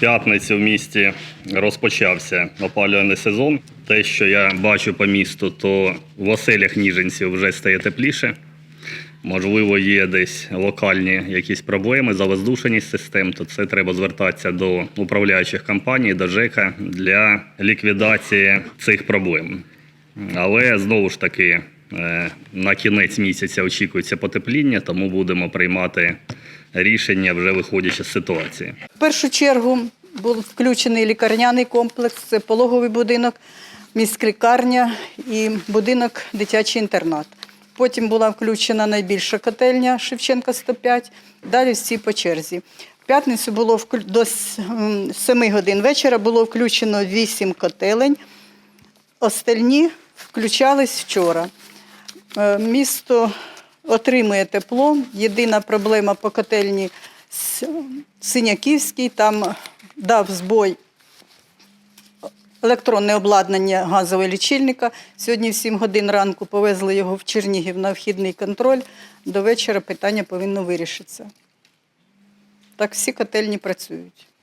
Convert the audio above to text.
п'ятницю в місті розпочався опалювальний сезон. Те, що я бачу по місту, то в оселях ніженців вже стає тепліше. Можливо, є десь локальні якісь проблеми, завоздушеність систем, то це треба звертатися до управляючих компаній, до ЖЕКа для ліквідації цих проблем. Але знову ж таки, е, на кінець місяця очікується потепління, тому будемо приймати рішення вже виходячи з ситуації. В першу чергу був включений лікарняний комплекс, це пологовий будинок, міськлікарня і будинок дитячий інтернат. Потім була включена найбільша котельня Шевченка 105, далі всі по черзі. В п'ятницю було до 7 годин вечора було включено 8 котелень, остальні включались вчора. Е, Місто отримує тепло. Єдина проблема по котельні С- Синяківський, там дав збой електронне обладнання газового лічильника. Сьогодні в 7 годин ранку повезли його в Чернігів на вхідний контроль. До вечора питання повинно вирішитися. Так всі котельні працюють.